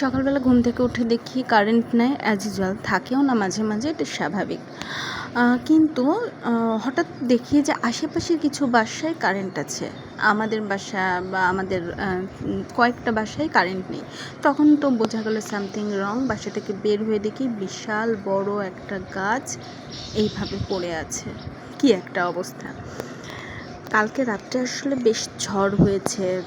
সকালবেলা ঘুম থেকে উঠে দেখি কারেন্ট নেই অ্যাজ ইউজুয়াল থাকেও না মাঝে মাঝে, এটা স্বাভাবিক। কিন্তু হঠাৎ দেখি যে আশেপাশের কিছু বাসায় কারেন্ট আছে। আমাদের বাসা বা আমাদের কয়েকটা বাসায় কারেন্ট নেই। তখন তো বোঝা গেল সামথিং রং বাসা থেকে বের হয়ে দেখি বিশাল বড় একটা গাছ এইভাবে পড়ে আছে। কি একটা অবস্থা। কালকে রাত্রে আসলে বেশ ঝড় হয়েছে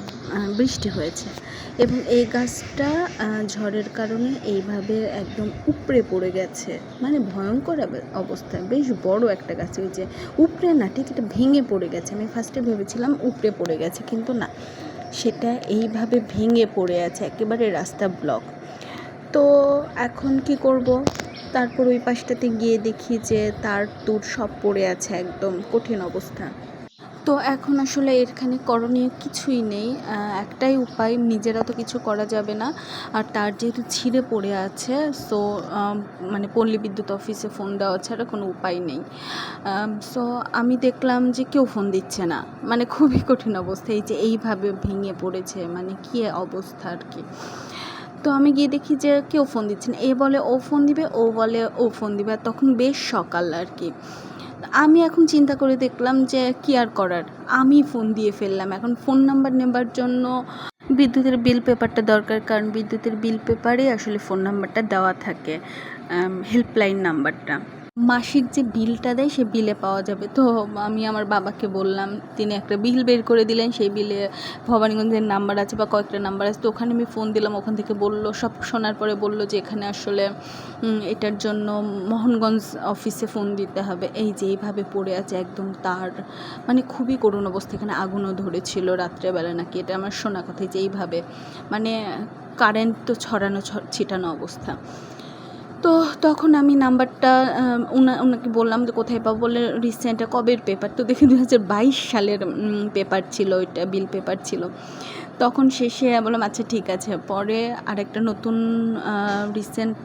বৃষ্টি হয়েছে এবং এই গাছটা ঝড়ের কারণে এইভাবে একদম উপড়ে পড়ে গেছে। মানে ভয়ঙ্কর অব- অবস্থা, বেশ বড় একটা গাছ। ওই যে উপড়ে না, ঠিক এটা ভেঙে পড়ে গেছে। আমি ফার্স্টে ভেবেছিলাম উপড়ে পড়ে গেছে, কিন্তু না, সেটা এইভাবে ভেঙে পড়ে আছে, একেবারে রাস্তা ব্লক তো এখন কি করব? তারপর ওই পাশটাতে গিয়ে দেখি যে তার তুর সব পড়ে আছে, একদম কঠিন অবস্থা। তো এখন আসলে এখানে করণীয় কিছুই নেই। একটাই উপায়, নিজেরা তো কিছু করা যাবে না। আর তার যেহেতু ছিঁড়ে পড়ে আছে সো মানে পল্লী বিদ্যুৎ অফিসে ফোন দেওয়া ছাড়া কোনো উপায় নেই। সো আমি দেখলাম যে কেউ ফোন দিচ্ছে না। মানে খুবই কঠিন অবস্থা, এই যে এইভাবে ভেঙে পড়েছে মানে কী অবস্থা আর কি। তো আমি গিয়ে দেখি যে কেউ ফোন দিচ্ছে না। এ বলে ও ফোন দিবে, ও বলে ও ফোন দিবে, আর তখন বেশ সকাল আর কি। আমি এখন চিন্তা করে দেখলাম যে কি আর করার। আমি ফোন দিয়ে ফেললাম। এখন ফোন নাম্বার নেবার জন্য বিদ্যুতের বিল পেপারটা দরকার, কারণ বিদ্যুতের বিল পেপারে আসলে ফোন নাম্বারটা দেওয়া থাকে হেল্পলাইন নাম্বারটা। মাসিক যে বিলটা দেয় সে বিলে পাওয়া যাবে। তো আমি আমার বাবাকে বললাম, তিনি একটা বিল বের করে দিলেন, সেই বিলে ভবানীগঞ্জের নাম্বার আছে বা কয়েকটা নাম্বার আছে, তো ওখানে আমি ফোন দিলাম, ওখান থেকে বলল, সব শোনার পরে বলল যে এখানে আসলে এটার জন্য মোহনগঞ্জ অফিসে ফোন দিতে হবে। এই যে এইভাবে পড়ে আছে একদম তার মানে খুবই করুণ অবস্থা, এখানে আগুনও ধরেছিল রাত্রেবেলা নাকি, এটা আমার শোনা কথা যে এইভাবে মানে কারেন্ট তো ছড়ানো ছিটানো অবস্থা। তো তখন আমি নাম্বারটা উনা ওনাকে বললাম যে কোথায় পাবো বলে রিসেন্ট কবের পেপার তো দেখি দু হাজার বাইশ সালের পেপার ছিল, ওইটা বিল পেপার ছিল। তখন শেষে বললাম আচ্ছা ঠিক আছে। পরে আরেকটা নতুন রিসেন্ট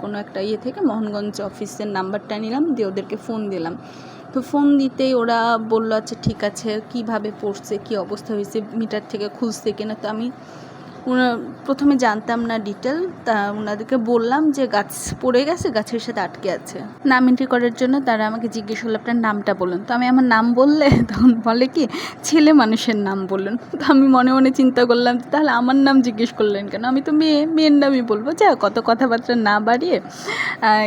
কোনো একটা ইয়ে থেকে মোহনগঞ্জ অফিসের নাম্বারটা নিলাম, দিয়ে ওদেরকে ফোন দিলাম। তো ফোন দিতেই ওরা বলল আচ্ছা ঠিক আছে। কীভাবে পড়ছে, কি অবস্থা হয়েছে মিটার থেকে খুলছে কিনা, তো আমি ওনা প্রথমে জানতাম না ডিটেল তা ওনাদেরকে বললাম যে গাছ পড়ে গেছে, গাছের সাথে আটকে আছে। নাম এন্ট্রি করার জন্য তারা আমাকে জিজ্ঞেস করল, আপনার নামটা বলুন। তো আমি আমার নাম বললে, তখন বলে কি, ছেলে মানুষের নাম বলুন। তো আমি মনে মনে চিন্তা করলাম তাহলে আমার নাম জিজ্ঞেস করলেন কেন? আমি তো মেয়ে, মেয়ের নামই বলব। যা কত কথাবার্তা না বাড়িয়ে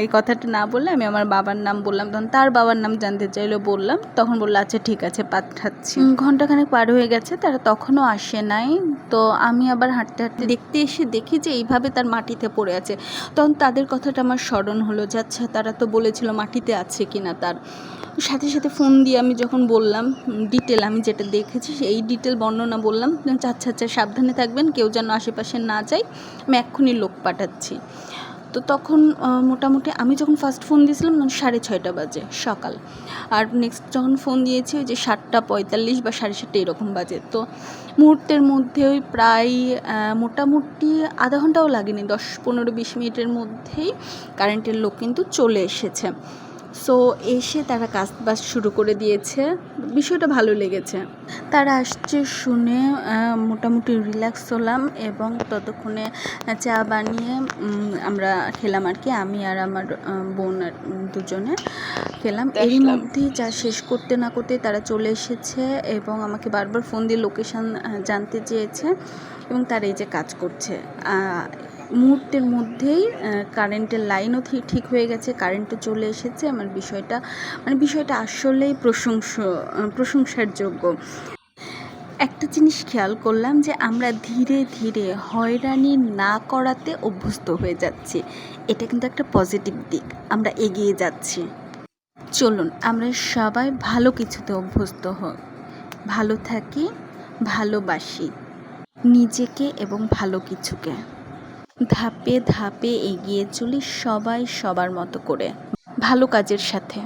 এই কথাটা না বললে আমি আমার বাবার নাম বললাম। তখন তার বাবার নাম জানতে চাইলো বললাম, তখন বলল আচ্ছা ঠিক আছে, পাঠাচ্ছি। ঘন্টাখানেক পার হয়ে গেছে, তারা তখনও আসে নাই। তো আমি আবার হাঁটতে হাঁটতে দেখতে এসে দেখি যে এইভাবে তার মাটিতে পড়ে আছে। তখন তাদের কথাটা আমার স্মরণ হলো যে আচ্ছা তারা তো বলেছিল মাটিতে আছে কি না তার। সাথে সাথে ফোন দিয়ে আমি যখন বললাম ডিটেল আমি যেটা দেখেছি এই ডিটেল বর্ণনা বললাম আচ্ছা আচ্ছা সাবধানে থাকবেন, কেউ যেন আশেপাশে না যায়, আমি এক্ষুনি লোক পাঠাচ্ছি। তো তখন মোটামুটি আমি যখন ফার্স্ট ফোন দিয়েছিলাম তখন সাড়ে ছয়টা বাজে সকাল। আর নেক্সট যখন ফোন দিয়েছি ওই যে সাতটা পঁয়তাল্লিশ বা সাড়ে সাতটা এরকম বাজে। তো মুহূর্তের মধ্যে ওই প্রায় মোটামুটি আধা ঘন্টাও লাগেনি, দশ পনেরো বিশ মিনিটের মধ্যেই কারেন্টের লোক কিন্তু চলে এসেছে। সো এসে তারা কাজ বাজ শুরু করে দিয়েছে। বিষয়টা ভালো লেগেছে। তারা আসছে শুনে মোটামুটি রিল্যাক্স হলাম এবং ততক্ষণে চা বানিয়ে আমরা খেলাম আর কি। আমি আর আমার বোন আর দুজনে খেলাম। এরই মধ্যেই চা শেষ করতে না করতে তারা চলে এসেছে এবং আমাকে বারবার ফোন দিয়ে লোকেশান জানতে চেয়েছে এবং তারা এই যে কাজ করছে। মুহূর্তের মধ্যেই কারেন্টের লাইনও ঠিক হয়ে গেছে কারেন্টও চলে এসেছে। আমার বিষয়টা মানে বিষয়টা আসলেই প্রশংস প্রশংসার যোগ্য একটা জিনিস খেয়াল করলাম যে, আমরা ধীরে ধীরে হয়রানি না করাতে অভ্যস্ত হয়ে যাচ্ছি। এটা কিন্তু একটা পজিটিভ দিক। আমরা এগিয়ে যাচ্ছি। চলুন, আমরা সবাই ভালো কিছুতে অভ্যস্ত হই ভালো থাকি, ভালোবাসি নিজেকে এবং ভালো কিছুকে। ধাপে ধাপে এগিয়ে চলি সবাই সবার মতো করে। ভালো কাজের সাথে।